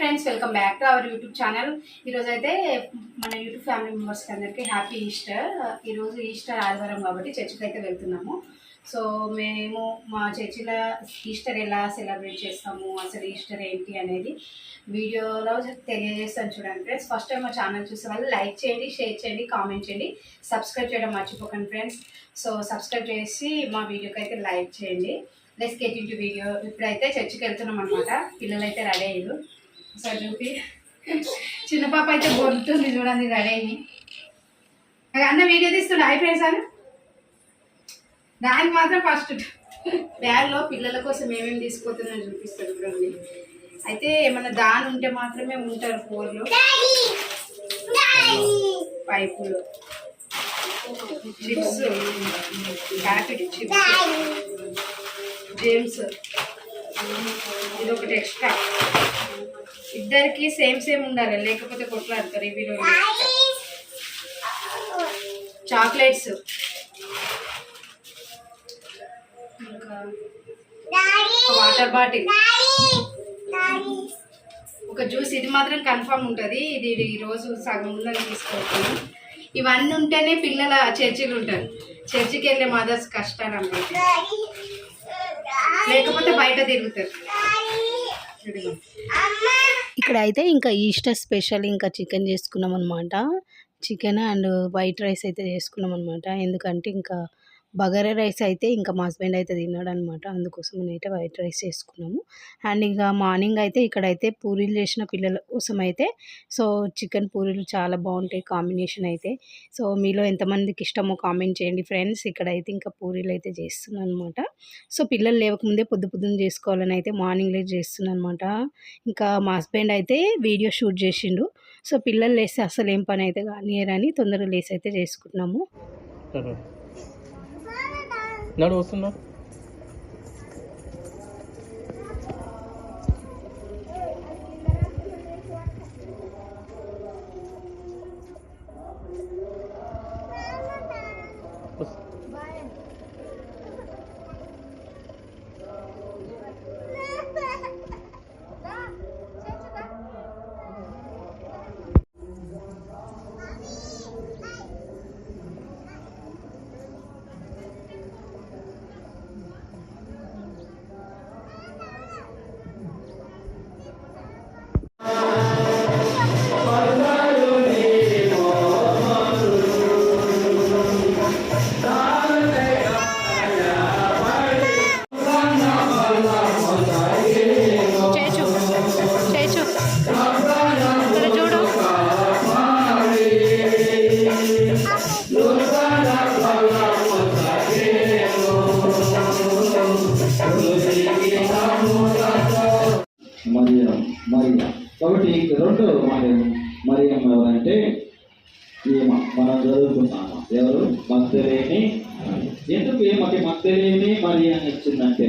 Friends welcome back to our YouTube channel ఈరోజు అయితే మన యూట్యూబ్ ఫ్యామిలీ మెంబర్స్ అందరికీ హ్యాపీ ఈస్టర్ ఈరోజు ఈస్టర్ ఆదివారం కాబట్టి చర్చికి అయితే వెళ్తున్నాము. సో మేము మా చర్చిలో ఈస్టర్ ఎలా సెలబ్రేట్ చేస్తాము అసలు ఈస్టర్ ఏంటి అనేది వీడియోలో తెలియజేస్తాను చూడండి ఫ్రెండ్స్ ఫస్ట్ టైం మా ఛానల్ చూసే వాళ్ళు లైక్ చేయండి షేర్ చేయండి కామెంట్ చేయండి. సబ్స్క్రైబ్ చేయడం మర్చిపోకండి ఫ్రెండ్స్ సో సబ్స్క్రైబ్ చేసి మా వీడియోకి అయితే లైక్ చేయండి. లెస్ గెట్ ఇంటూ వీడియో ఇప్పుడైతే చర్చికి వెళ్తున్నాం అనమాట పిల్లలు అయితే రెడీ అయ్యారు. ఒకసారి చూపి. చిన్న పాప అయితే బొంటుంది చూడండి రెడీ అయ్యి అన్న వీడియో తీస్తుండే హై సార్? దానికి మాత్రం ఫస్ట్ బ్యాగ్లో పిల్లల కోసం ఏమేమి తీసుకుపోతుందని చూపిస్తారు చూడండి. అయితే ఏమన్నా దాని ఉంటే మాత్రమే ఉంటారు ఫోన్లో. పైపులు. చిప్స్ ప్యాకెట్ చిప్స్ జేమ్స్ ఇది ఒకటి ఎక్స్ట్రా ఇద్దరికి సేమ్ సేమ్ ఉండాలి లేకపోతే కొట్లాడతారు ఇవి చాక్లెట్స్ వాటర్ బాటిల్ ఒక జ్యూస్ ఇది మాత్రం కన్ఫర్మ్ ఉంటుంది. ఇది ఈరోజు రోజు సగం ఉన్నది తీసుకుంటాను ఇవన్నీ ఉంటేనే పిల్లల చర్చికి ఉంటారు చర్చికి వెళ్ళే మదర్స్ కష్టాలు అన్నమాట. లేకపోతే బయట తిరుగుతారు. ఇక్కడ అయితే ఇంకా ఈస్టర్ స్పెషల్ ఇంకా చికెన్ చేసుకున్నాం అనమాట చికెన్ అండ్ వైట్ రైస్ అయితే చేసుకున్నాం అనమాట ఎందుకంటే ఇంకా బగారా రైస్ అయితే ఇంకా మా హస్బెండ్ అయితే తిన్నాడు అనమాట అందుకోసం నేనైతే వైట్ రైస్ చేసుకున్నాము. అండ్ ఇంకా మార్నింగ్ అయితే ఇక్కడైతే పూరీలు చేసిన పిల్లల కోసం అయితే సో చికెన్ పూరీలు చాలా బాగుంటాయి కాంబినేషన్ అయితే. సో మీలో ఎంతమందికి ఇష్టమో కామెంట్ చేయండి ఫ్రెండ్స్. ఇక్కడైతే ఇంకా పూరీలు అయితే చేస్తున్నాను అనమాట సో పిల్లలు లేవకముందే పొద్దు పొద్దున్న చేసుకోవాలని అయితే మార్నింగ్ చేస్తున్నాను అనమాట ఇంకా మా హస్బెండ్ అయితే వీడియో షూట్ చేసిండు. సో పిల్లలు లేస్తే అసలు ఏం పని అయితే కానియరని తొందరగా లేసి అయితే చేసుకుంటున్నాము సరే నడు వస్తున్నా చేచు కాబట్టి రెండో మరియం మరి ఎవరంటే మనం చదువుకున్నాము ఎవరు? మగ్ధలేని ఎందుకు ఈమెకి మగ్ధలేని మరి అని ఇచ్చిందంటే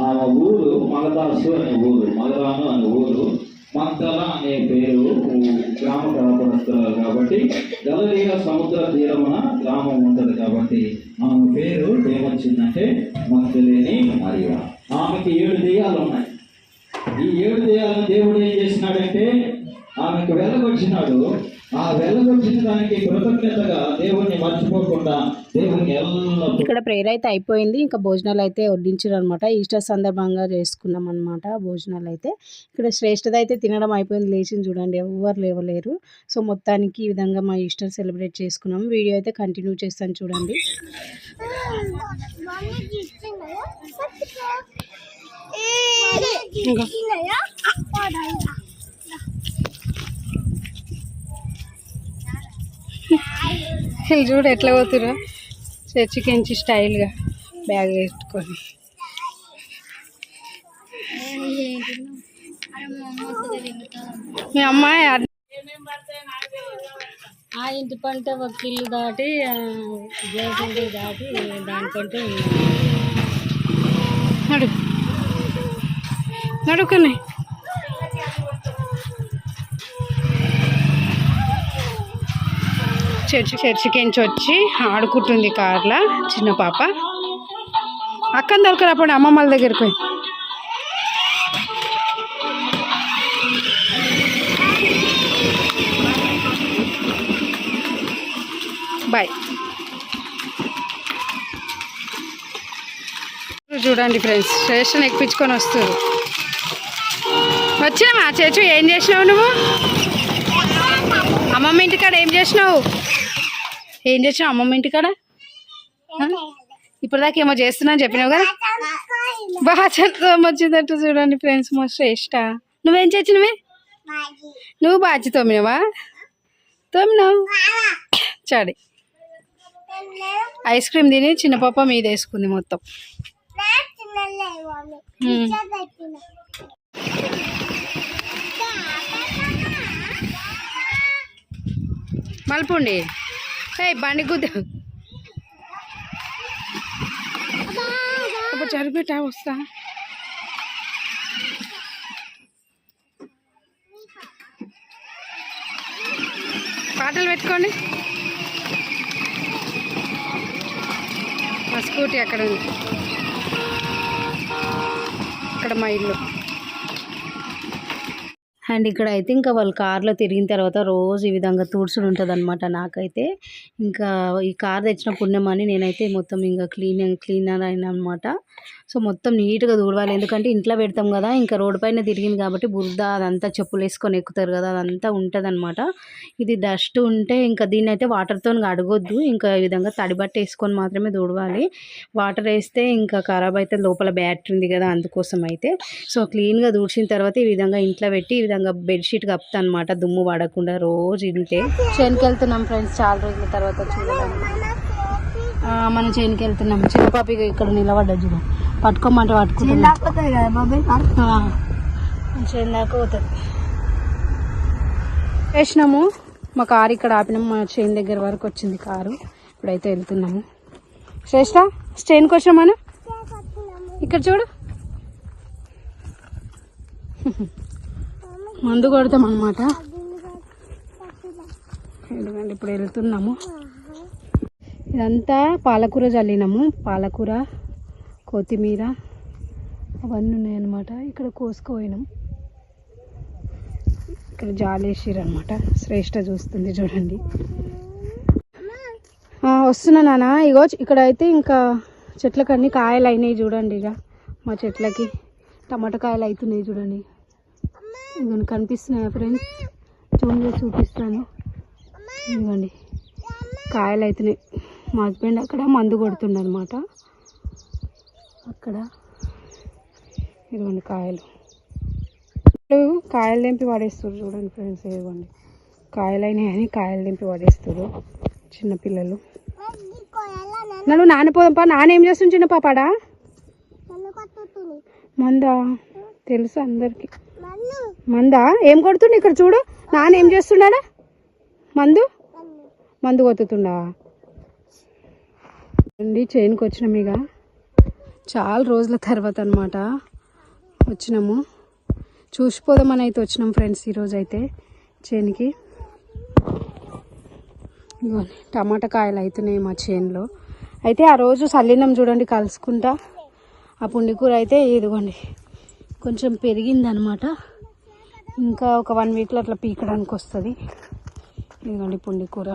ఆమె ఊరు మగదాసు అనే ఊరు మగరాను అనే ఊరు మగ్ధల అనే పేరు గ్రామ కాపురస్తున్నారు కాబట్టి గలలియ సముద్ర తీరమున గ్రామం ఉంటుంది కాబట్టి ఆమె పేరు ఏమొచ్చిందంటే మగ్ధలేని మరియ ఆమెకి ఏడు దెయ్యాలు ఉన్నాయి ఆమెకు వెలగొచ్చినాడు ఆ వెలగొచ్చిన దానికి కృతజ్ఞతగా దేవుణ్ణి మర్చిపోకుండా ఎల్లప్పుడూ ఇక్కడ ప్రేయర్ అయితే అయిపోయింది ఇంకా భోజనాలు అయితే వడ్డించారు అనమాట ఈస్టర్ సందర్భంగా చేసుకున్నాం అనమాట భోజనాలు అయితే ఇక్కడ శ్రేష్టత అయితే తినడం అయిపోయింది లేచింది చూడండి ఎవరు లేవలేరు సో మొత్తానికి ఈ విధంగా మా ఈస్టర్ సెలబ్రేట్ చేసుకున్నాం వీడియో అయితే కంటిన్యూ చేస్తాను చూడండి ఇంకా వీళ్ళు చూడు ఎట్లా పోతురా చర్చికించి స్టైల్గా బ్యాగ్ వేసుకొని. మీ అమ్మాయి ఆ ఇంటి పంట వకీళ్ళు దాటి జయకుండి దాటి దానికంటే నడు. నడుకుని. చర్చి చర్చికించి వచ్చి ఆడుకుంటుంది కార్లా చిన్న పాప. అక్కని దొరకరప్పుడు అమ్మమ్మల దగ్గరికి పోయి. బాయ్. చూడండి ఫ్రెండ్స్ స్టేషన్ ఎక్కించుకొని వస్తారు వచ్చినావా చేచు ఏం చేసినావు నువ్వు? అమ్మమ్మ ఇంటికాడ ఏం చేసినావు? ఏం చేసినావు? అమ్మమ్మ ఇంటికాడ? ఆ? ఇప్పటిదాకా ఏమో చేస్తున్నా అని చెప్పినావు కదా? బాగా చెప్తాం వచ్చిందట్టు చూడండి ఫ్రెండ్స్ మా శ్రేష్ట. నువ్వేం చేసినవే? నువ్వు బాజీ తోమినవా? తోమినావు? చాడి ఐస్ క్రీమ్ తిని చిన్న పాప మీద వేసుకుంది మొత్తం. మలుపుండి ఏ బండి గుద్ద. ఇప్పుడు జరిపేటా వస్తా. పాటలు పెట్టుకోండి. మా స్కూటీ అక్కడ ఉంది. ఇక్కడ మా ఇల్లు. అండ్ ఇక్కడ అయితే ఇంకా వాళ్ళు కార్లో తిరిగిన తర్వాత రోజు ఈ విధంగా తూడ్చుడు ఉంటుంది అనమాట నాకైతే. ఇంకా ఈ కార్ తెచ్చిన పుణ్యమని నేనైతే మొత్తం ఇంకా క్లీన్ క్లీనర్ అయినా అనమాట సో మొత్తం నీట్గా తూడవాలి. ఎందుకంటే ఇంట్లో పెడతాం కదా ఇంకా రోడ్డు పైన తిరిగింది కాబట్టి బురద అదంతా చెప్పులు వేసుకొని ఎక్కుతారు కదా అదంతా ఉంటుంది ఇది డస్ట్ ఉంటే ఇంకా దీన్ని అయితే వాటర్తో అడగొద్దు ఇంకా ఈ విధంగా తడిబట్ట వేసుకొని మాత్రమే తుడవాలి. వాటర్ వేస్తే ఇంకా ఖరాబ్ అయితే లోపల బ్యాటరీ ఉంది కదా అందుకోసం అయితే. సో క్లీన్గా దూడ్చిన తర్వాత ఈ విధంగా ఇంట్లో పెట్టి ఈ విధంగా బెడ్షీట్ కప్తా అనమాట దుమ్ము పడకుండా రోజు ఇంటే చేనుకి వెళ్తున్నాం ఫ్రెండ్స్ చాలా రోజుల తర్వాత చూడాలి మనం చేనుకి వెళ్తున్నాం చిన్నపాపిగా ఇక్కడ నిలబడ్డా చూడండి పట్టుకోమంటే పోతుంది వేసినాము. మా కారు ఇక్కడ ఆపినాము. మా చేను దగ్గర వరకు వచ్చింది కారు. ఇప్పుడైతే వెళ్తున్నాము. శ్రేష్ట స్టేన్కి వచ్చినా మనం ఇక్కడ చూడు. మందు కొడతాం అనమాట ఎందుకంటే ఇప్పుడు వెళ్తున్నాము. ఇదంతా పాలకూర చల్లినాము పాలకూర కొత్తిమీర అవన్నీ ఉన్నాయన్నమాట. ఇక్కడ కోసుకుపోయినాం. ఇక్కడ జాలేసిరు అనమాట శ్రేష్ట చూస్తుంది చూడండి. వస్తున్నా నాన్న ఇగో ఇక్కడ అయితే ఇంకా చెట్లకు అన్ని కాయలు అయినాయి చూడండి ఇక మా చెట్లకి టమాటా కాయలు అవుతున్నాయి చూడండి. ఇదిగోండి కనిపిస్తున్నాయా ఫ్రెండ్స్? చూడండి చూపిస్తాను. ఇదిగోండి. కాయలు అవుతున్నాయి మా హస్బెండ్ అక్కడ మందు కొడుతుండనమాట అక్కడ. ఇదిగోండి కాయలు. కాయలు తెంపి పడేస్తారు చూడండి ఫ్రెండ్స్ ఇదిగోండి. కాయలు అయినాయని కాయలు తెంపి పడేస్తారు చిన్నపిల్లలు నన్ను నానిపోదాంపా నాన్న ఏం చేస్తుంది చిన్న పాపాడా? మందా? తెలుసు అందరికి. మందా? ఏం కొడుతుండు ఇక్కడ చూడు? నాన్న ఏం చేస్తున్నాడా మందు? మందు కొత్తుతుండా అండి చైన్కి వచ్చినాం ఇక. చాలా రోజుల తర్వాత అనమాట వచ్చినాము. చూసిపోదామని అయితే వచ్చినాం ఫ్రెండ్స్ ఈరోజు అయితే చేనుకి. ఇదిగోండి టమాటా కాయలు అవుతున్నాయి మా చేనులో. అయితే ఆ రోజు చల్లినం చూడండి కలుసుకుంటా. ఆ పుండికూర అయితే ఇదిగోండి కొంచెం పెరిగిందనమాట ఇంకా ఒక వన్ వీక్లో అట్లా పీకడానికి వస్తుంది. ఇదిగోండి పుండికూర.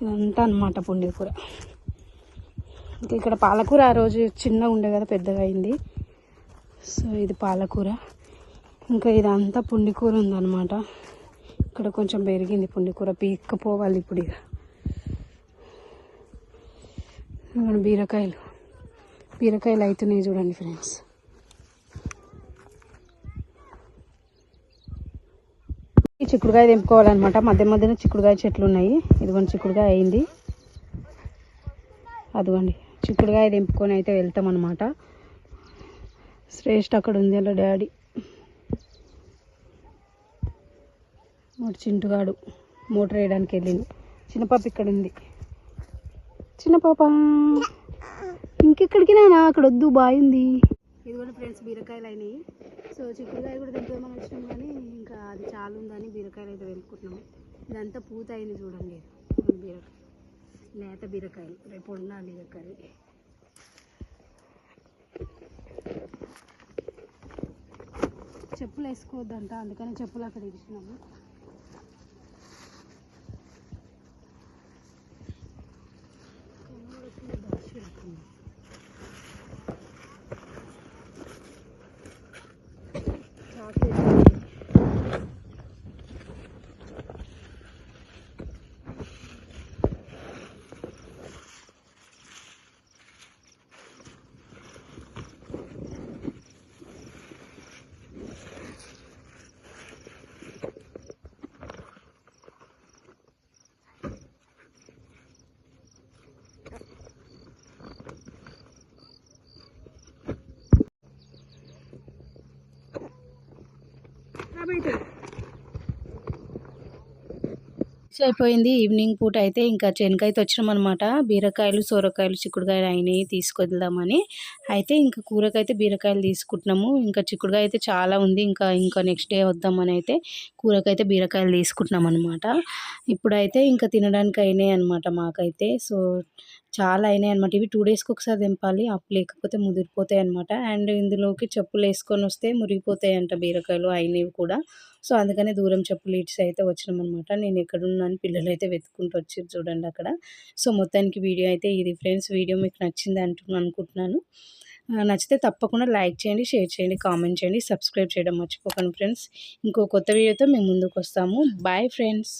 ఇదంతా అనమాట పుండికూర. ఇంకా ఇక్కడ పాలకూర ఆ రోజు చిన్నగా ఉండే కదా పెద్దగా అయింది. సో ఇది పాలకూర. ఇంకా ఇదంతా పుండికూర ఉందన్నమాట. ఇక్కడ కొంచెం పెరిగింది పుండికూర పీక్కపోవాలి ఇప్పుడు ఇక. బీరకాయలు. బీరకాయలు అవుతున్నాయి చూడండి ఫ్రెండ్స్. ఈ చిక్కుడుకాయ తెంపుకోవాలన్నమాట. మధ్య మధ్యన చిక్కుడుకాయ చెట్లు ఉన్నాయి. ఇదిగోండి చిక్కుడుకాయ అయింది. అదిగోండి. చిక్కుడుకాయ తెంపుకొని అయితే వెళ్తాం అనమాట శ్రేష్ఠ అక్కడ ఉంది అలా డాడీ. వాడు చింటుగాడు. మోటార్ వేయడానికి వెళ్ళింది చిన్నపాప ఇక్కడ ఉంది. చిన్నపాప ఇంకెక్కడికి నానా? అక్కడ వద్దు బాగుంది ఇది కూడా ఫ్రెండ్స్ బీరకాయలు అయినాయి. సో చిక్కుడుకాయ కూడా తెంపుదామని వచ్చినాం కానీ ఇంకా అది చాలా ఉందని బీరకాయలు అయితే వెనుకుంటున్నాం ఇదంతా పూత అయింది చూడండి. బీరకాయ లేత బీరకాయలు రేపు వండాలి ఇక కర్రీ. చెప్పులు వేసుకోవద్దంట అందుకని చెప్పులు అక్కడ ఇచ్చినాము సో అయిపోయింది ఈవినింగ్ పూట అయితే ఇంకా చెనకైతే వచ్చినాం అనమాట బీరకాయలు సొరకాయలు చిక్కుడుకాయలు అయినాయి తీసుకొద్దామని అయితే ఇంకా కూరకైతే బీరకాయలు తీసుకుంటున్నాము. ఇంకా చిక్కుడుకాయ అయితే చాలా ఉంది. ఇంకా ఇంకా నెక్స్ట్ డే వద్దామని అయితే కూరకైతే బీరకాయలు తీసుకుంటున్నాం అనమాట ఇప్పుడైతే ఇంకా తినడానికి అయినాయి అనమాట మాకైతే. సో చాలా అయినాయి అనమాట ఇవి టూ డేస్కి ఒకసారి దింపాలి. అప్పుడు లేకపోతే ముదిరిపోతాయి అనమాట అండ్ ఇందులోకి చెప్పులు వేసుకొని వస్తే మురిగిపోతాయి అంట బీరకాయలు అయినవి కూడా. సో అందుకనే దూరం చెప్పులు ఇట్స్ అయితే వచ్చినాం అనమాట నేను ఎక్కడున్నాను పిల్లలు అయితే వెతుక్కుంటూ వచ్చారు చూడండి అక్కడ. సో మొత్తానికి వీడియో అయితే ఇది ఫ్రెండ్స్. వీడియో మీకు నచ్చింది అంటు అనుకుంటున్నాను. నచ్చితే తప్పకుండా లైక్ చేయండి షేర్ చేయండి కామెంట్ చేయండి సబ్స్క్రైబ్ చేయడం మర్చిపోకండి ఫ్రెండ్స్. ఇంకో కొత్త వీడియోతో మేము ముందుకు వస్తాము. Bye friends.